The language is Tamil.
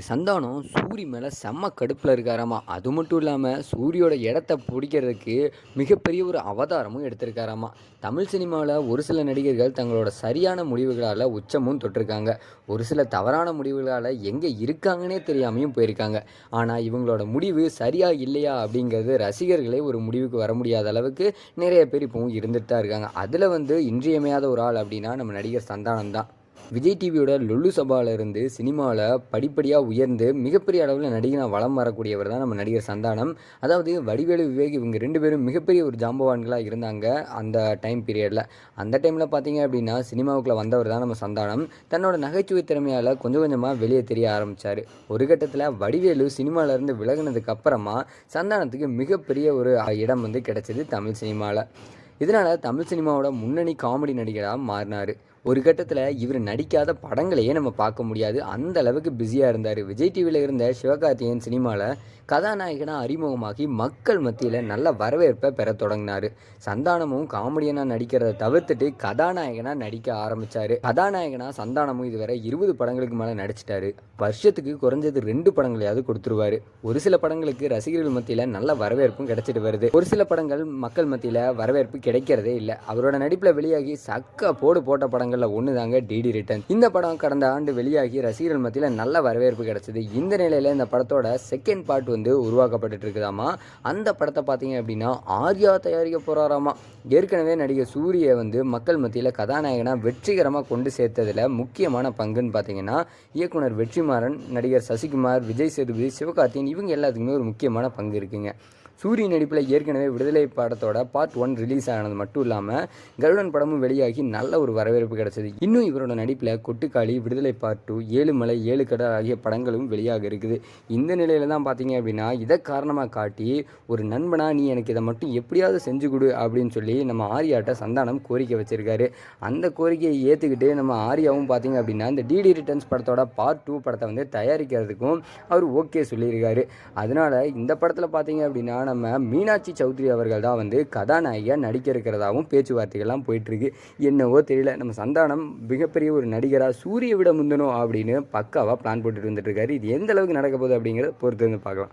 சந்தானம் சூரி மேலே செம்ம கடுப்பில் இருக்காராமா. அது மட்டும் இல்லாமல் சூரியோட இடத்த பிடிக்கிறதுக்கு மிகப்பெரிய ஒரு அவதாரமும் எடுத்திருக்காராமா. தமிழ் சினிமாவில் ஒரு சில நடிகர்கள் தங்களோட சரியான முடிவுகளால் உச்சமும் தொட்டிருக்காங்க. ஒரு சில தவறான முடிவுகளால் எங்கே இருக்காங்கன்னே தெரியாமையும் போயிருக்காங்க. ஆனால் இவங்களோட முடிவு சரியா இல்லையா அப்படிங்கிறது ரசிகர்களே ஒரு முடிவுக்கு வர முடியாத அளவுக்கு நிறைய பேர் இப்போவும் இருந்துட்டு தான் இருக்காங்க. அதில் வந்து இன்றியமையாத ஒரு ஆள் அப்படின்னா நம்ம நடிகர் சந்தானம் தான் விஜய் டிவியோட லுல்லு சபால இருந்து சினிமாவில் படிப்படியாக உயர்ந்து மிகப்பெரிய அளவில் நடிகனாக வளம் வரக்கூடியவர் தான் நம்ம நடிகர் சந்தானம். அதாவது வடிவேலு விவேக் இவங்க ரெண்டு பேரும் மிகப்பெரிய ஒரு ஜாம்பவான்களாக இருந்தாங்க அந்த டைம் பீரியடில் அந்த டைமில் பார்த்தீங்க அப்படின்னா சினிமாவுக்குள்ளே வந்தவர் தான் நம்ம சந்தானம். தன்னோட நகைச்சுவை திறமையால் கொஞ்சம் கொஞ்சமாக வெளியே தெரிய ஆரம்பித்தார் ஒரு கட்டத்தில் வடிவேலு சினிமாவிலேருந்து விலகினதுக்கு அப்புறமா சந்தானத்துக்கு மிகப்பெரிய ஒரு இடம் வந்து கிடைச்சது தமிழ் சினிமாவில் இதனால் தமிழ் சினிமாவோட முன்னணி காமெடி நடிகராக மாறினார். ஒரு கட்டத்தில் இவர் நடிக்காத படங்களையே நம்ம பார்க்க முடியாது. அந்த அளவுக்கு பிஸியாக இருந்தார். விஜய் டிவியில் இருந்த சிவகார்த்திகேயன் சினிமாவில் கதாநாயகனாக அறிமுகமாகி மக்கள் மத்தியில் நல்ல வரவேற்பை பெற தொடங்கினார். சந்தானமும் காமெடியனாக நடிக்கிறத தவிர்த்துட்டு கதாநாயகனாக நடிக்க ஆரம்பித்தார் கதாநாயகனாக சந்தானமும் இதுவரை இருபது படங்களுக்கு மேலே நடிச்சிட்டாரு. வருஷத்துக்கு குறைஞ்சது ரெண்டு படங்களையாவது கொடுத்துருவாரு. ஒரு சில படங்களுக்கு ரசிகர்கள் மத்தியில் நல்ல வரவேற்பும் கிடைச்சிட்டு வருது. ஒரு சில படங்கள் மக்கள் மத்தியில் வரவேற்பு கிடைக்கிறதே இல்லை. அவரோட நடிப்பில் வெளியாகி சக்க போடு போட்ட படங்கள் படங்களில் ஒன்று தாங்க டிடி ரிட்டன் இந்த படம் கடந்த ஆண்டு வெளியாகி ரசிகர்கள் மத்தியில் நல்ல வரவேற்பு கிடைச்சது. இந்த நிலையில் இந்த படத்தோட செகண்ட் பார்ட் வந்து உருவாக்கப்பட்டு இருக்குதாமா அந்த படத்தை பார்த்தீங்க அப்படின்னா ஆர்யா தயாரிக்க போகிறாராமா ஏற்கனவே நடிகர் சூரிய வந்து மக்கள் மத்தியில் கதாநாயகனாக வெற்றிகரமாக கொண்டு சேர்த்ததில் முக்கியமான பங்குன்னு பார்த்தீங்கன்னா இயக்குனர் வெற்றிமாறன் நடிகர் சசிகுமார் விஜய் சேதுபதி சிவகார்த்தியன் இவங்க எல்லாத்துக்குமே ஒரு முக்கியமான பங்கு இருக்குங்க. சூரிய நடிப்பில் ஏற்கனவே விடுதலை படத்தோட பார்ட் ஒன் ரிலீஸ் ஆனது மட்டும் இல்லாமல் கருடன் படமும் வெளியாகி நல்ல ஒரு வரவேற்பு கிடைச்சது. இன்னும் இவரோட நடிப்பில் கொட்டுக்காளி விடுதலை பார்ட் டூ ஏழுமலை ஏழு கடல் ஆகிய படங்களும் வெளியாக இருக்குது. இந்த நிலையில தான் பார்த்தீங்க அப்படின்னா இதை காரணமாக காட்டி ஒரு நண்பனா நீ எனக்கு இதை மட்டும் எப்படியாவது செஞ்சு கொடு அப்படின்னு சொல்லி நம்ம ஆரியாட்ட சந்தானம் கோரிக்கை வச்சிருக்காரு. அந்த கோரிக்கையை ஏற்றுக்கிட்டு நம்ம ஆரியாவும் பார்த்தீங்க அப்படின்னா இந்த டிடி ரிட்டர்ன்ஸ் படத்தோட பார்ட் டூ படத்தை வந்து தயாரிக்கிறதுக்கும் அவர் ஓகே சொல்லியிருக்காரு. அதனால இந்த படத்தில் பார்த்தீங்க அப்படின்னா நம்ம மீனாட்சி சௌத்ரி அவர்கள் தான் வந்து கதாநாயகியாக நடிக்க இருக்கிறதாகவும் பேச்சுவார்த்தைகள்லாம் போயிட்டுருக்கு. என்னவோ தெரியல. நம்ம சந்தானம் மிகப்பெரிய ஒரு நடிகராக சூரிய விட முந்தணும் அப்படின்னு பக்காவாக பிளான் போட்டுட்டு வந்துட்டுருக்காரு. இது எந்த அளவுக்கு நடக்க போகுது அப்படிங்கிறத பொறுத்து வந்து பார்க்கலாம்.